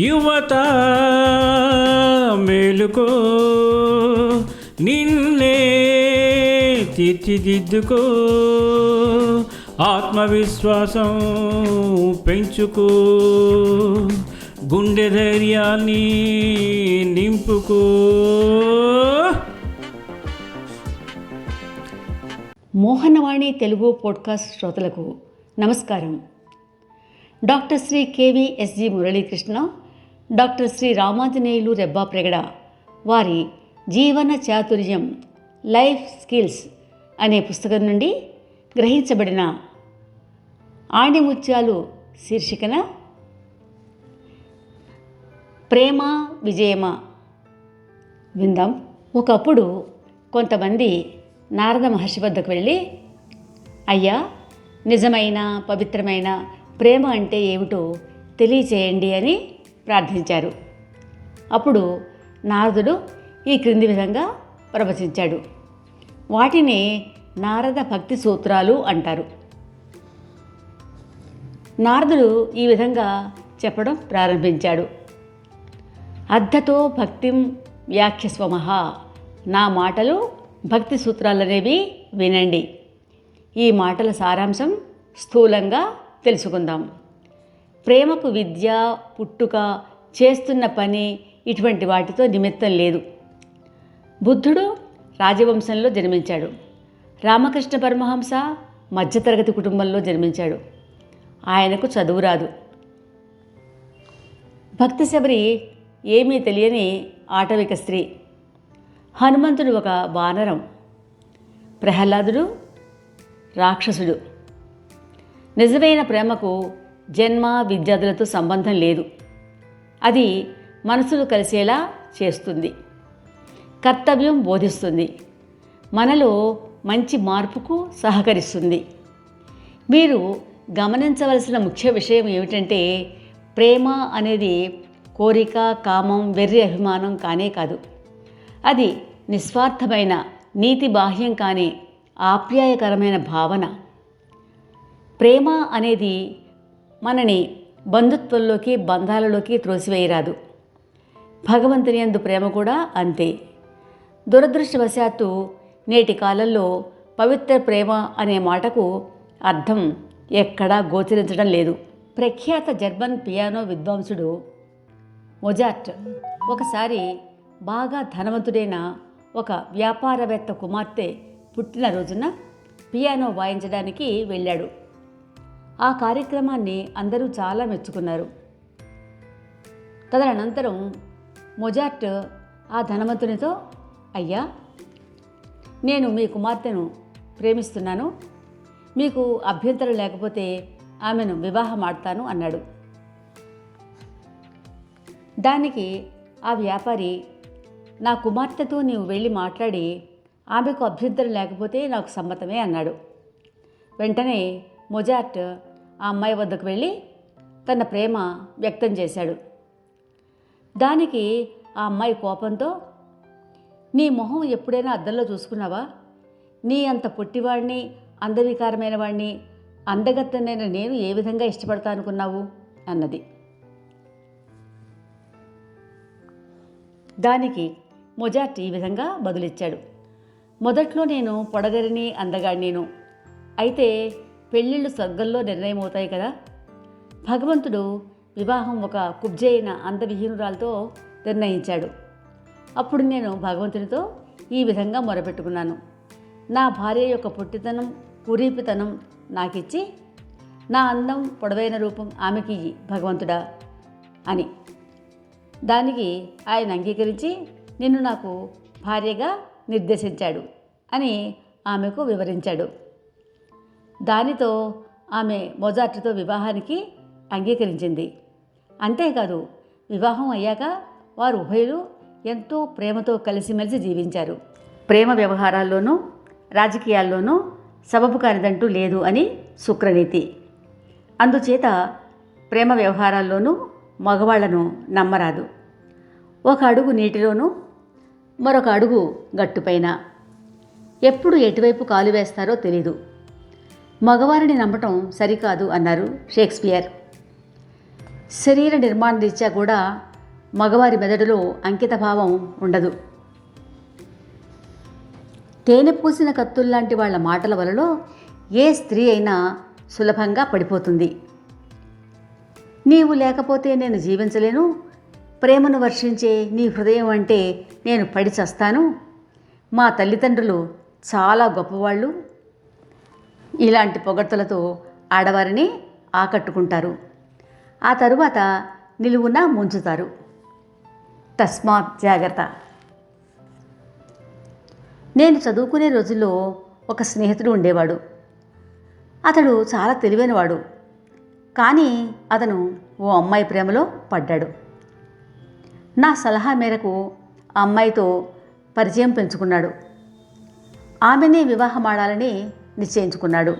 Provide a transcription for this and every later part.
యువత మేలుకో నిన్నే తీర్చిదిద్దుకో. ఆత్మవిశ్వాసం పెంచుకో. గుండె ధైర్యాన్ని నింపుకో. మోహనవాణి తెలుగు పోడ్కాస్ట్ శ్రోతలకు నమస్కారం. Doctor Shri KVSG Muralikrishna doctor Shri Ramanjaneyulu Rebba Pregada. వారి జీవన చాతుర్యం లైఫ్ స్కిల్స్ అనే పుస్తకం నుండి గ్రహించబడిన ఆణిముత్యాలు శీర్షికన ప్రేమ విజయమా. విందాం. ఒకప్పుడు కొంతమంది నారద మహర్షి వద్దకు వెళ్ళి అయ్యా నిజమైన పవిత్రమైన ప్రేమ అంటే ఏమిటో తెలియచేయండి అని ప్రార్థించారు. అప్పుడు నారదుడు ఈ క్రింది విధంగా ప్రవచించాడు. వాటిని నారద భక్తి సూత్రాలు అంటారు. నారదుడు ఈ విధంగా చెప్పడం ప్రారంభించాడు. అర్థతో భక్తిం వ్యాఖ్యస్వమహ. నా మాటలు భక్తి సూత్రాలనేవి వినండి. ఈ మాటల సారాంశం స్థూలంగా తెలుసుకుందాం. ప్రేమకు విద్య పుట్టుక చేస్తున్న పని ఇటువంటి వాటితో నిమిత్తం లేదు. బుద్ధుడు రాజవంశంలో జన్మించాడు. రామకృష్ణ పరమహంస మధ్యతరగతి కుటుంబంలో జన్మించాడు. ఆయనకు చదువు రాదు. భక్తి శబరి ఏమీ తెలియని ఆటవిక స్త్రీ. హనుమంతుడు ఒక వానరం. ప్రహ్లాదుడు రాక్షసుడు. నిజమైన ప్రేమకు జన్మ విద్యార్థులతో సంబంధం లేదు. అది మనసులు కలిసేలా చేస్తుంది. కర్తవ్యం బోధిస్తుంది. మనలో మంచి మార్పుకు సహకరిస్తుంది. మీరు గమనించవలసిన ముఖ్య విషయం ఏమిటంటే ప్రేమ అనేది కోరిక కామం వెర్రి అభిమానం కానే కాదు. అది నిస్వార్థమైన నీతి బాహ్యం కాని ఆప్యాయకరమైన భావన. ప్రేమ అనేది మనని బంధుత్వంలోకి బంధాలలోకి త్రోసివేయరాదు. భగవంతుని యందు ప్రేమ కూడా అంతే. దురదృష్టవశాత్తు నేటి కాలంలో పవిత్ర ప్రేమ అనే మాటకు అర్థం ఎక్కడా గోచరించడం లేదు. ప్రఖ్యాత జర్మన్ పియానో విద్వాంసుడు మొజార్ట్ ఒకసారి బాగా ధనవంతుడైన ఒక వ్యాపారవేత్త కుమార్తె పుట్టినరోజున పియానో వాయించడానికి వెళ్ళాడు. ఆ కార్యక్రమాన్ని అందరూ చాలా మెచ్చుకున్నారు. తదనంతరం మొజార్ట్ ఆ ధనవంతునితో అయ్యా నేను మీ కుమార్తెను ప్రేమిస్తున్నాను. మీకు అభ్యంతరం లేకపోతే ఆమెను వివాహం ఆడతాను అన్నాడు. దానికి ఆ వ్యాపారి నా కుమార్తెతో నీవు వెళ్ళి మాట్లాడి ఆమెకు అభ్యంతరం లేకపోతే నాకు సమ్మతమే అన్నాడు. వెంటనే మొజార్ట్ ఆ అమ్మాయి వద్దకు వెళ్ళి తన ప్రేమ వ్యక్తం చేశాడు. దానికి ఆ అమ్మాయి కోపంతో నీ మొహం ఎప్పుడైనా అద్దంలో చూసుకున్నావా? నీ అంత పొట్టివాడిని అందవికారమైన వాడిని అందగత్తనైన నేను ఏ విధంగా ఇష్టపడతా అనుకున్నావు? అన్నది. దానికి మొజార్ట్ ఈ విధంగా బదులిచ్చాడు. మొదట్లో నేను పొడగరిని అందగాడినేను. అయితే పెళ్ళిళ్ళు స్వర్గంలో నిర్ణయం అవుతాయి కదా? భగవంతుడు వివాహం ఒక కుబ్జైన అందవిహీనురాలతో నిర్ణయించాడు. అప్పుడు నేను భగవంతునితో ఈ విధంగా మొరపెట్టుకున్నాను. నా భార్య యొక్క పొట్టితనం కురీపితనం నాకిచ్చి నా అందం పొడవైన రూపం ఆమెకి భగవంతుడా అని. దానికి ఆయన అంగీకరించి నిన్ను నాకు భార్యగా నిర్దేశించాడు అని ఆమెకు వివరించాడు. దానితో ఆమె మొజార్ట్తో వివాహానికి అంగీకరించింది. అంతేకాదు వివాహం అయ్యాక వారు ఉభయులు ఎంతో ప్రేమతో కలిసిమెలిసి జీవించారు. ప్రేమ వ్యవహారాల్లోనూ రాజకీయాల్లోనూ సబబు కానిదంటూ లేదు అని శుక్రనీతి. అందుచేత ప్రేమ వ్యవహారాల్లోనూ మగవాళ్ళను నమ్మరాదు. ఒక అడుగు నీటిలోనూ మరొక అడుగు గట్టుపైన. ఎప్పుడు ఎటువైపు కాలు వేస్తారో తెలీదు. మగవారిని నమ్మటం సరికాదు అన్నారు షేక్స్పియర్. శరీర నిర్మాణ రీత్యా కూడా మగవారి మెదడులో అంకితభావం ఉండదు. తేనె పూసిన కత్తుల్లాంటి వాళ్ళ మాటల వలలో ఏ స్త్రీ అయినా సులభంగా పడిపోతుంది. నీవు లేకపోతే నేను జీవించలేను ప్రేమను వర్షించే నీ హృదయం అంటే నేను పడి చస్తాను. మా తల్లిదండ్రులు చాలా గొప్పవాళ్ళు ఇలాంటి పొగడ్తలతో ఆడవారిని ఆకట్టుకుంటారు. ఆ తరువాత నిలువున ముంచుతారు. తస్మాత్ జాగ్రత్త. నేను చదువుకునే రోజుల్లో ఒక స్నేహితుడు ఉండేవాడు. అతడు చాలా తెలివైనవాడు. కానీ అతను ఓ అమ్మాయి ప్రేమలో పడ్డాడు. నా సలహా మేరకు ఆ అమ్మాయితో పరిచయం పెంచుకున్నాడు. ఆమెనే వివాహమాడాలని నిశ్చయించుకున్నాడు.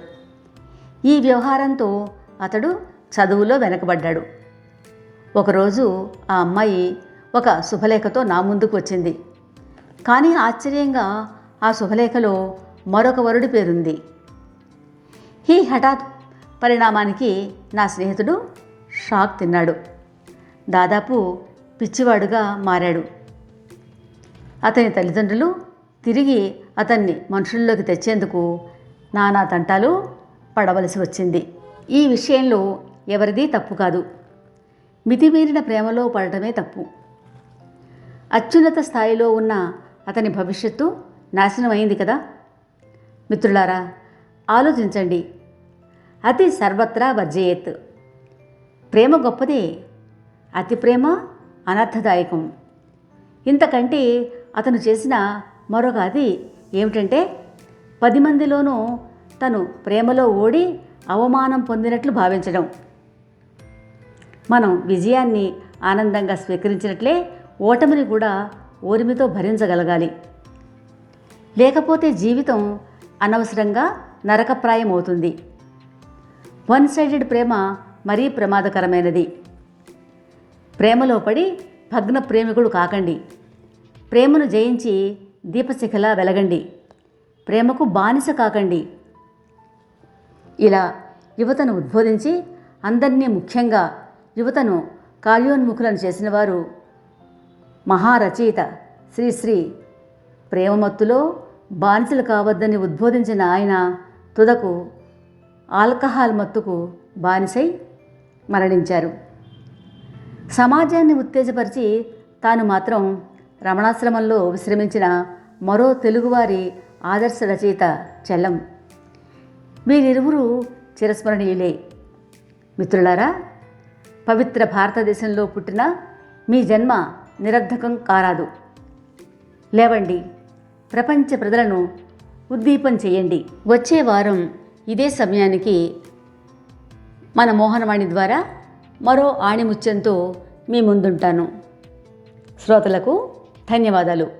ఈ వ్యవహారంతో అతడు చదువులో వెనకబడ్డాడు. ఒకరోజు ఆ అమ్మాయి ఒక శుభలేఖతో నా ముందుకు వచ్చింది. కానీ ఆశ్చర్యంగా ఆ శుభలేఖలో మరొక వరుడి పేరుంది. ఈ హఠాత్ పరిణామానికి నా స్నేహితుడు షాక్ తిన్నాడు. దాదాపు పిచ్చివాడుగా మారాడు. అతని తల్లిదండ్రులు తిరిగి అతన్ని మనుషుల్లోకి తెచ్చేందుకు నానా తంటాలు పడవలసి వచ్చింది. ఈ విషయంలో ఎవరిది తప్పు కాదు. మితిమీరిన ప్రేమలో పడటమే తప్పు. అత్యున్నత స్థాయిలో ఉన్న అతని భవిష్యత్తు నాశనమైంది కదా? మిత్రులారా ఆలోచించండి. అతి సర్వత్రా వర్జయేత్. ప్రేమ గొప్పదే. అతి ప్రేమ అనర్థదాయకం. ఇంతకంటే అతను చేసిన మరొక అది ఏమిటంటే పది మందిలోనూ తను ప్రేమలో ఓడి అవమానం పొందినట్లు భావించడం. మనం విజయాన్ని ఆనందంగా స్వీకరించినట్లే ఓటమిని కూడా ఓరిమితో భరించగలగాలి. లేకపోతే జీవితం అనవసరంగా నరకప్రాయం అవుతుంది వన్ సైడెడ్ ప్రేమ మరీ ప్రమాదకరమైనది. ప్రేమలో పడి భగ్న ప్రేమికుడు కాకండి. ప్రేమను జయించి దీపశిఖలా వెలగండి. ప్రేమకు బానిస కాకండి. ఇలా యువతను ఉద్బోధించి అందరినీ ముఖ్యంగా యువతను కార్యోన్ముఖులను చేసిన వారు మహారచయిత శ్రీశ్రీ ప్రేమమత్తులో బానిసలు కావద్దని ఉద్బోధించిన ఆయన తుదకు ఆల్కహాల్ మత్తుకు బానిసై మరణించారు. సమాజాన్ని ఉత్తేజపరిచి తాను మాత్రం రమణాశ్రమంలో విశ్రమించిన మరో తెలుగువారి ఆదర్శ రచయిత చెల్లం. వీరిరువురు చిరస్మరణీయులే. మిత్రులారా పవిత్ర భారతదేశంలో పుట్టిన మీ జన్మ నిరర్ధకం కారాదు. లేవండి ప్రపంచ ప్రజలను ఉద్దీపం చేయండి. వచ్చే వారం ఇదే సమయానికి మన మోహనవాణి ద్వారా మరో ఆణిముత్యంతో మీ ముందుంటాను. శ్రోతలకు ధన్యవాదాలు.